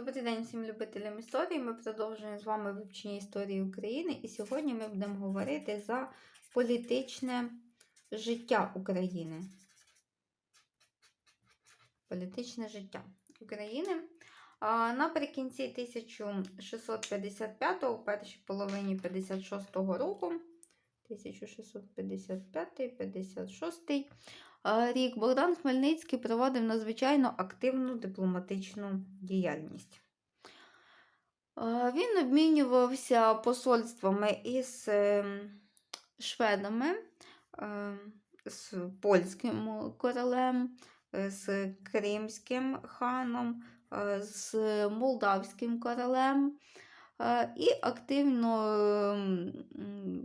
Добрий день всім любителям історії. Ми продовжуємо з вами вивчення історії України. І сьогодні ми будемо говорити за політичне життя України. Політичне життя України. Наприкінці 1655-го, першій половині 56-го року, 1655-56 рік Богдан Хмельницький проводив надзвичайно активну дипломатичну діяльність. Він обмінювався посольствами із ем, шведами, е, з польським королем, е, з кримським ханом, е, з молдавським королем. Е, І активно ем,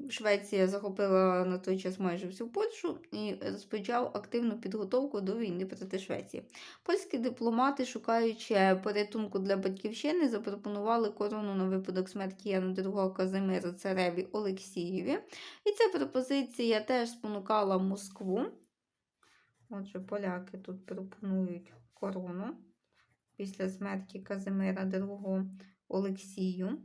Швеція захопила на той час майже всю Польщу і розпочав активну підготовку до війни проти Швеції. Польські дипломати, шукаючи порятунку для батьківщини, запропонували корону на випадок смерті Яна II Казимира цареві Олексієві. І ця пропозиція теж спонукала Москву. Отже, поляки тут пропонують корону після смерті Казимира II Олексію.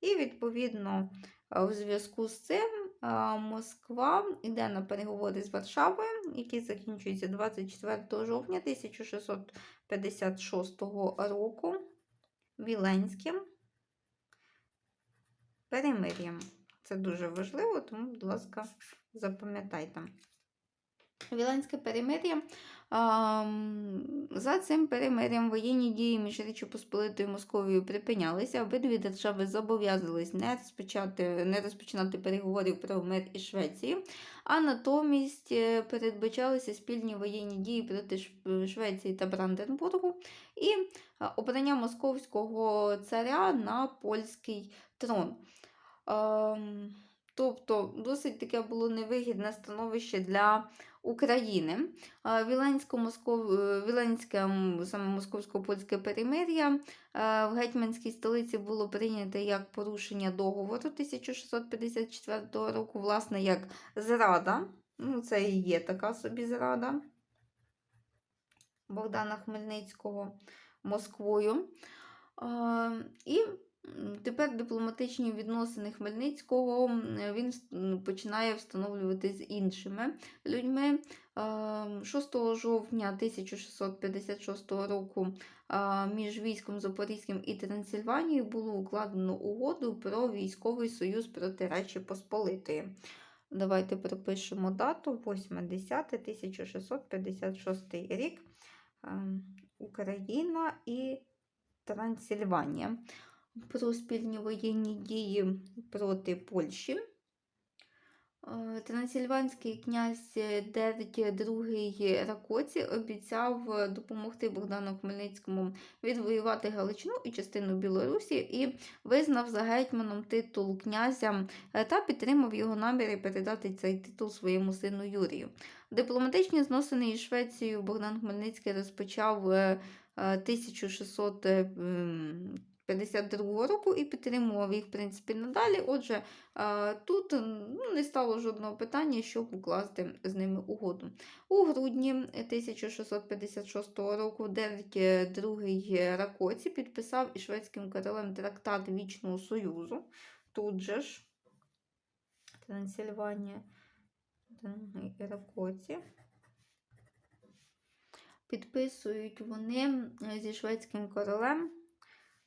І, відповідно, е, в зв'язку з цим е, Москва йде на переговори з Варшавою, які закінчуються 24 жовтня 1656 року Віленським перемир'ям. Це дуже важливо, тому, будь ласка, запам'ятайте. Віленське перемир'я. За цим перемир'ям воєнні дії між Річчю Посполитою і Московією припинялися. Обидві держави зобов'язались не розпочати, не розпочинати переговорів про мир із Швецією, а натомість е, передбачалися спільні воєнні дії проти Швеції та Бранденбургу і е, обрання московського царя на польський трон. Тобто досить таке було невигідне становище для України. Віленське саме московсько-польське перемир'я е, в гетьманській столиці було прийнято як порушення договору 1654 року, власне, як зрада. Ну, це і є така собі зрада Богдана Хмельницького Москвою. І тепер дипломатичні відносини Хмельницького він починає встановлювати з іншими людьми. 6 жовтня 1656 року між військом Запорізьким і Трансильванією було укладено угоду про військовий союз проти Речі Посполитої. Давайте пропишемо дату 8.10.1656 рік. Ем, Україна і Трансильванія про спільні воєнні дії проти Польщі. Е, Трансильванський князь Дердь II Ракоці обіцяв допомогти Богдану Хмельницькому відвоювати Галичину і частину Білорусі і визнав за гетьманом титул князя та підтримав його наміри передати цей титул своєму сину Юрію. Дипломатичні зносини із Швецією Богдан Хмельницький розпочав е, 1652 року і підтримував їх, в принципі, надалі. Отже, е, тут ну, не стало жодного питання, щоб укласти з ними угоду. У грудні 1656 року Дердь II Ракоці підписав із шведським королем трактат Вічного Союзу. Тут же ж Трансильванія Ракоці. Підписують вони зі шведським королем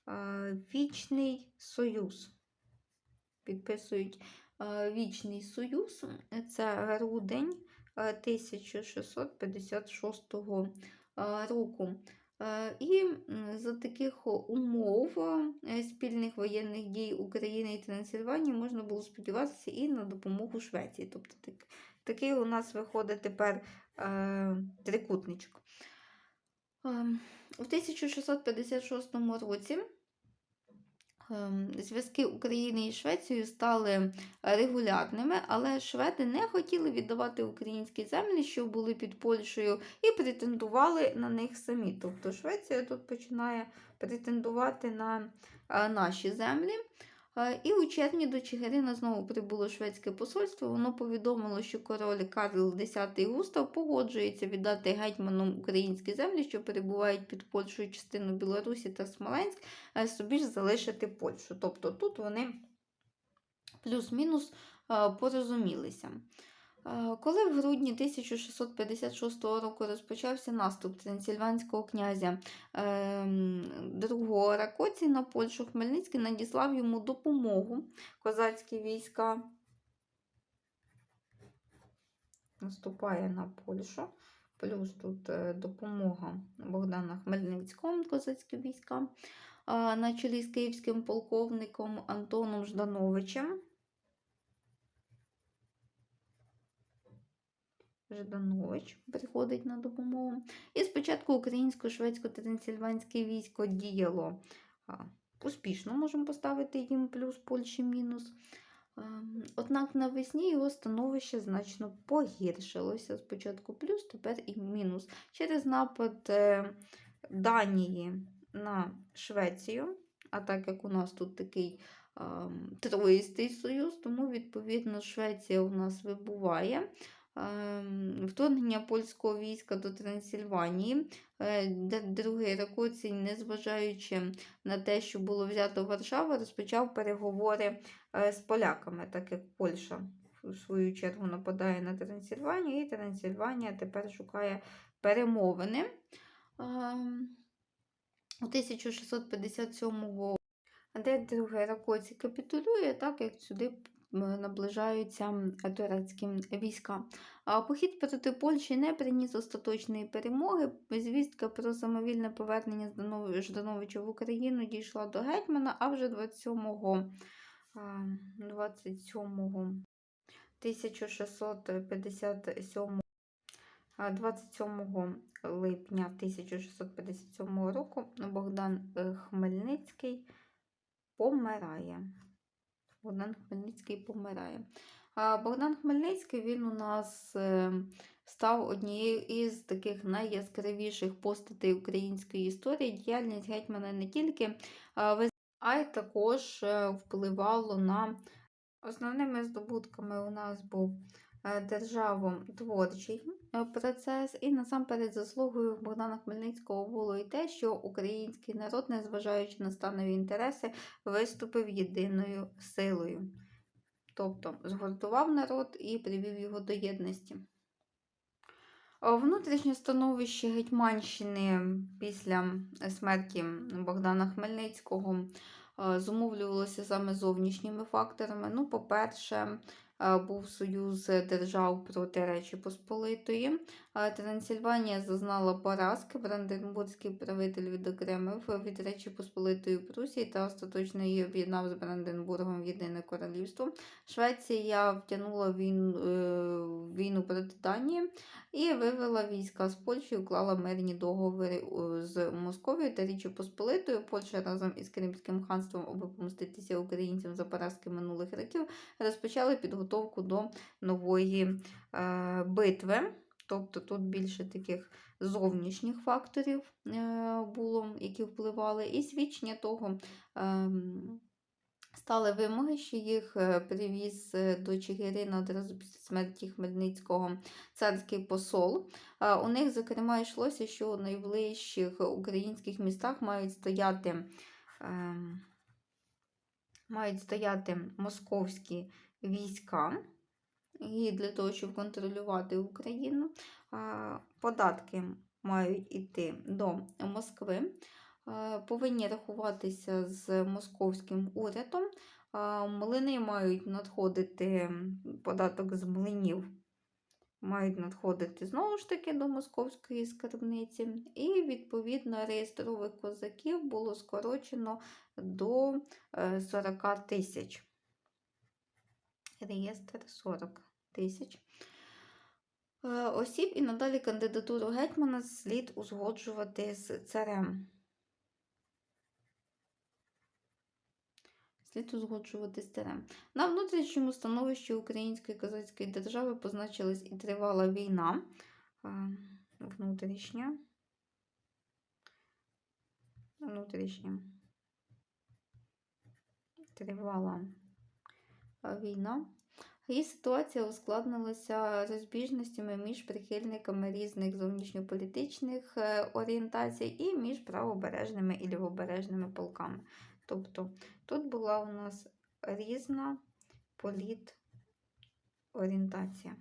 е, Вічний Союз. Підписують е, Вічний Союз. Це грудень е, 1656 е, року. І за таких умов спільних воєнних дій України і Трансильванії можна було сподіватися і на допомогу Швеції. Тобто так, такий у нас виходить тепер е, трикутничок. Ем, У 1656 році ем, зв'язки України і Швецією стали регулярними, але шведи не хотіли віддавати українські землі, що були під Польщею, і претендували на них самі. Тобто Швеція тут починає претендувати на е, наші землі. Е, І у червні до Чигирина знову прибуло шведське посольство. Воно повідомило, що король Карл X Густав погоджується віддати гетьманам українські землі, що перебувають під Польщею частину Білорусі та Смоленськ, е, собі ж залишити Польщу. Тобто тут вони плюс-мінус е, порозумілися. Е, Коли в грудні 1656 року розпочався наступ трансильванського князя ем, другого Ракоці на Польщу, Хмельницький надіслав йому допомогу козацькі війська. Наступає на Польщу. Плюс тут е, допомога Богдана Хмельницького козацькі війська на чолі з київським полковником Антоном Ждановичем. Жданович приходить на допомогу. І спочатку українсько-шведсько-трансильванське військо діяло успішно, можемо поставити їм плюс Польщі мінус. Однак навесні його становище значно погіршилося. Спочатку плюс, тепер і мінус. Через напад е, Данії на Швецію, а так як у нас тут такий троїстий союз, тому, відповідно, Швеція у нас вибуває. Ем, Вторгнення польського війська до Трансильванії, е, другий Ракоцій, незважаючи на те, що було взято Варшаву, розпочав переговори е, з поляками, так як Польща в свою чергу нападає на Трансильванію, і Трансильванія тепер шукає перемовини. Ем, У 1657 де другий Ракоцій капітулює, так як сюди наближаються турецькі війська. Похід проти Польщі не приніс остаточної перемоги. Звістка про самовільне повернення Ждановича в Україну дійшла до гетьмана, а вже 27 27 1657 27 липня 1657 року Богдан е, Хмельницький помирає. Богдан Хмельницький помирає. Богдан Хмельницький він у нас е, став однією із таких найяскравіших постатей української історії. Діяльність гетьмана не тільки а й також е, впливало на основними здобутками у нас був е, державотворчий е, процес, і насамперед заслугою Богдана Хмельницького було і те, що український народ, незважаючи на станові інтереси, виступив єдиною силою. Тобто згуртував народ і привів його до єдності. Внутрішнє становище Гетьманщини після смерті Богдана Хмельницького е, зумовлювалося саме зовнішніми факторами. Ну, по-перше, був союз держав проти Речі Посполитої. Е, Трансильванія зазнала поразки. Бранденбурзький правитель відокремив від Речі Посполитої Прусії та остаточно її об'єднав з Бранденбургом в єдине королівство. Швеція втягнула війну, е, війну проти Данії і вивела війська з Польщі, уклала мирні договори е, з Московією та Річчю Посполитою. Польща разом із Кримським ханством, аби помститися українцям за поразки минулих років, розпочали підготовку до нової е, битви. Тобто тут більше таких зовнішніх факторів е, було, які впливали, і свідчення того. ем, Стали вимоги, що їх е, привіз е, до Чигирина одразу після смерті Хмельницького царський посол. У них, зокрема, йшлося, що у найближчих українських містах мають стояти, ем, мають стояти московські війська. І для того, щоб контролювати Україну, податки мають йти до Москви, повинні рахуватися з московським урядом. Млини мають надходити податок з млинів, мають надходити знову ж таки до московської скарбниці. І, відповідно, реєстрових козаків було скорочено до е, 40 тисяч. Реєстр 40 тисяч е, осіб, і надалі кандидатуру гетьмана слід узгоджувати з царем. Слід узгоджувати з царем. На внутрішньому становищі Української козацької держави позначилась і тривала війна е, внутрішня. Внутрішня. тривала е, війна. І ситуація ускладнилася розбіжностями між прихильниками різних зовнішньополітичних е, орієнтацій і між правобережними і лівобережними полками. Тобто тут була у нас різна політорієнтація.